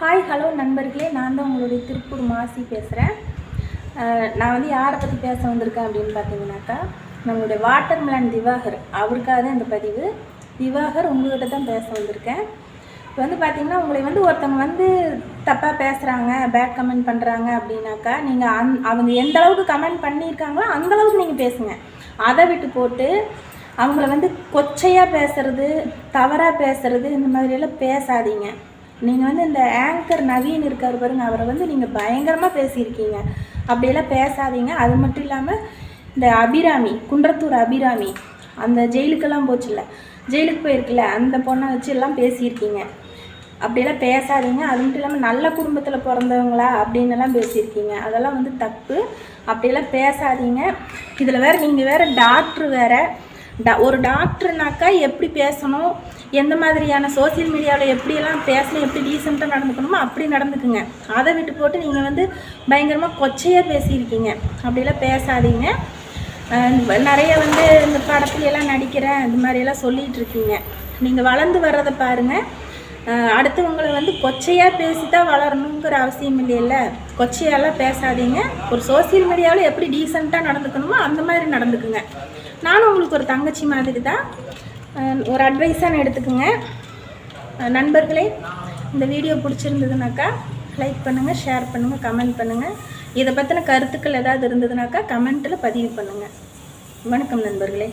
Hi hello நண்பர்களே. நான் தான் உங்களுடைய திருப்பூர் மாசி பேசுகிறேன் நான் வந்து யாரை பற்றி பேச வந்திருக்கேன் அப்படின்னு பார்த்தீங்கன்னாக்கா நம்மளுடைய வாட்டர்மெலன் திவாகர். அவருக்காக தான் இந்த பதிவு. திவாகர் உங்கள்கிட்ட தான் பேச வந்திருக்கேன். இப்போ வந்து பார்த்தீங்கன்னா உங்களை வந்து ஒருத்தவங்க வந்து தப்பாக பேசுகிறாங்க பேட் கமெண்ட் பண்ணுறாங்க அப்படின்னாக்கா நீங்கள் அந் அவங்க எந்த அளவுக்கு கமெண்ட் பண்ணியிருக்காங்களோ அந்த அளவுக்கு நீங்கள் பேசுங்க. அதை விட்டு போட்டு அவங்கள வந்து கொச்சையாக பேசுறது தவறாக பேசுறது இந்த மாதிரியெல்லாம் பேசாதீங்க. நீங்கள் வந்து இந்த ஆங்கர் நவீன் இருக்கார் பாருங்க அவரை வந்து நீங்கள் பயங்கரமாக பேசியிருக்கீங்க. அப்படியெல்லாம் பேசாதீங்க. அது மட்டும் இல்லாமல் இந்த அபிராமி குன்றத்தூர் அபிராமி அந்த ஜெயிலுக்கெல்லாம் போச்சுல்ல ஜெயிலுக்கு போயிருக்குல்ல அந்த பொண்ணை வச்சு எல்லாம் பேசியிருக்கீங்க. அப்படியெல்லாம் பேசாதீங்க. அது மட்டும் இல்லாமல் நல்ல குடும்பத்தில் பிறந்தவங்களா அப்படின்னு எல்லாம் பேசியிருக்கீங்க. அதெல்லாம் வந்து தப்பு. அப்படியெல்லாம் பேசாதீங்க. இதில் வேறு நீங்கள் வேறு டாக்டர் வேறு. டா ஒரு டாக்டர்னாக்கா எப்படி பேசணும்? எந்த மாதிரியான சோஷியல் மீடியாவில் எப்படியெல்லாம் பேசணும் எப்படி டீசெண்டாக நடந்துக்கணுமோ அப்படி நடந்துக்குங்க. அதை விட்டு போட்டு நீங்கள் வந்து பயங்கரமாக கொச்சையாக பேசியிருக்கீங்க. அப்படிலாம் பேசாதீங்க. நிறைய வந்து இந்த படத்துல எல்லாம் நடிக்கிறேன் இந்த மாதிரியெல்லாம் சொல்லிகிட்டு இருக்கீங்க. நீங்கள் வளர்ந்து வர்றதை பாருங்கள் அடுத்தவங்களை வந்து கொச்சையாக பேசி தான் வளரணுங்கிற அவசியம் இல்லைல்ல கொச்சையாலாம் பேசாதீங்க. ஒரு சோஷியல் மீடியாவில் எப்படி டீசெண்டாக நடந்துக்கணுமோ அந்த மாதிரி நடந்துக்குங்க. நானும் உங்களுக்கு ஒரு தங்கச்சி மாதிரி தான். ஒரு அட்வைஸாக எடுத்துக்கோங்க. நண்பர்களே இந்த வீடியோ பிடிச்சிருந்ததுனாக்கா லைக் பண்ணுங்கள் ஷேர் பண்ணுங்கள் கமெண்ட் பண்ணுங்கள் இதை பற்றின கருத்துக்கள் ஏதாவது இருந்ததுனாக்கா கமெண்ட்டில் பதிவு பண்ணுங்கள் வணக்கம் நண்பர்களே.